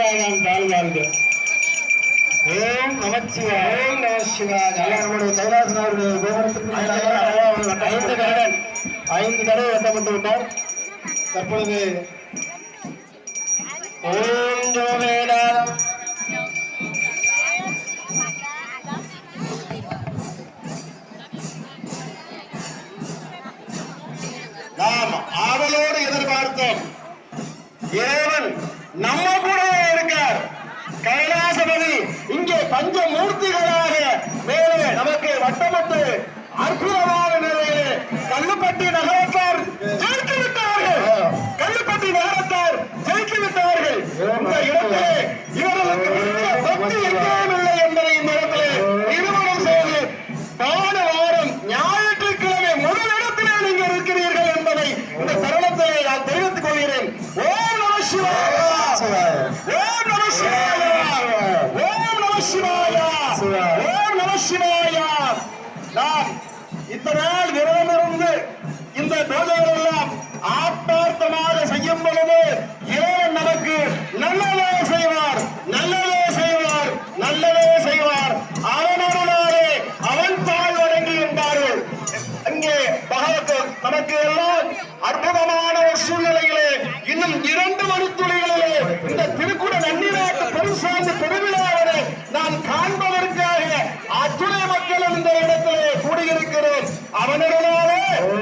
நீங்காதான் தாழ்வாழ்க ஓம் நமச்சிவாய ஓம் நமச்சிவாய நம்முடைய கைலாசனாருடைய கோபுரத்துக்கு மேலாக ஐந்து கரடன் ஐந்து தடவை வெட்டப்பட்டு விட்டார். தற்பொழுது ஓம் ஜோமேடானம் நாம் ஆவலோடு எதிர்பார்த்தோம். இறைவன் நம்ம இத்தனை நாள் விரதம் இருந்து இந்த பூஜைகள் எல்லாம் ஆத்மார்த்தமாக செய்யும் பொழுது இறைவன் நமக்கு நல்லதே செய்வார் நல்லதே செய்வார் நல்லதே செய்வார். அவனவனாலே அவன் தாழ் வழங்கி என்பார்கள் அங்கே பகவத் நமக்கு எல்லாம் அற்புதமான ஒரு சூழ்நிலையிலே இன்னும் இரண்டு மணித்துளிகளிலே இந்த திருக்குட நன்னிநாட்டு பெருசாந்து பெருவிழாவினை நான் காண்பதற்காக அத்துணை மக்களும் இந்த அவனிடனாலே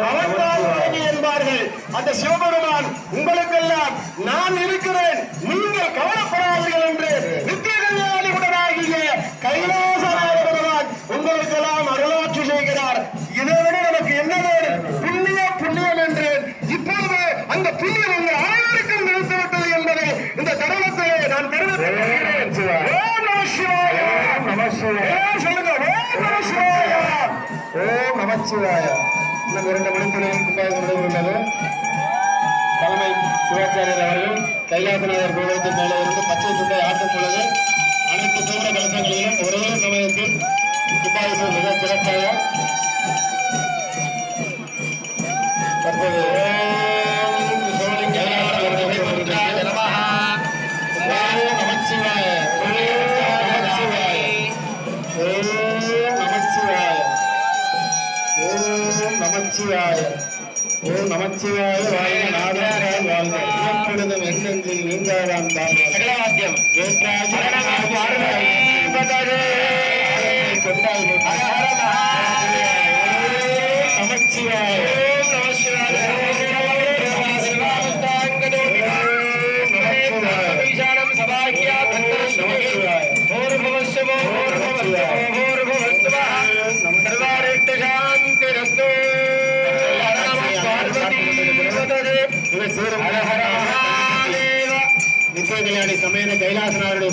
அவன் தான் வணங்கி என்பார்கள். அந்த சிவபெருமான் உங்களுக்கெல்லாம் நான் இருக்கிறேன். நீங்கள் கவலைப்படாதீர்கள் என்று நித்திய கல்யாணியுடனாகிய கைலாசநாத பெருமான் உங்களுக்கெல்லாம் அருளாட்சி செய்கிறார். இதை விட நமக்கு என்ன வேணும்? புண்ணியம் புண்ணியம் என்று இப்பொழுது அந்த புண்ணியம் உங்கள் அனைவருக்கும் நிறுத்திவிட்டது என்பதை இந்த தருணத்திலே நான் தெரிவித்துக் கொள்கிறேன். சொல்லுங்க. ஓம் நமச்சிவாய. இன்னும் இரண்டு மணித்துறையில் கும்பாபிஷேகம் நடைபெறுகிறது. தலைமை சிவாச்சாரியர் அவர்கள் கைலாசநாதர் கோபுரத்தின் மேலே இருந்து பச்சை துண்டை ஆட்டும் பொழுது நமச்சிவாய. ஓம் நமச்சிவாய வாழ்க நாடான் வாழ்க. எப்பொழுதும் எண்ணெஞ்சில் நீங்காதான் தான் சகலவாத்தியம். நமச்சிவாய நித்திய கல்யாணி சமேத கைலாசனாருடைய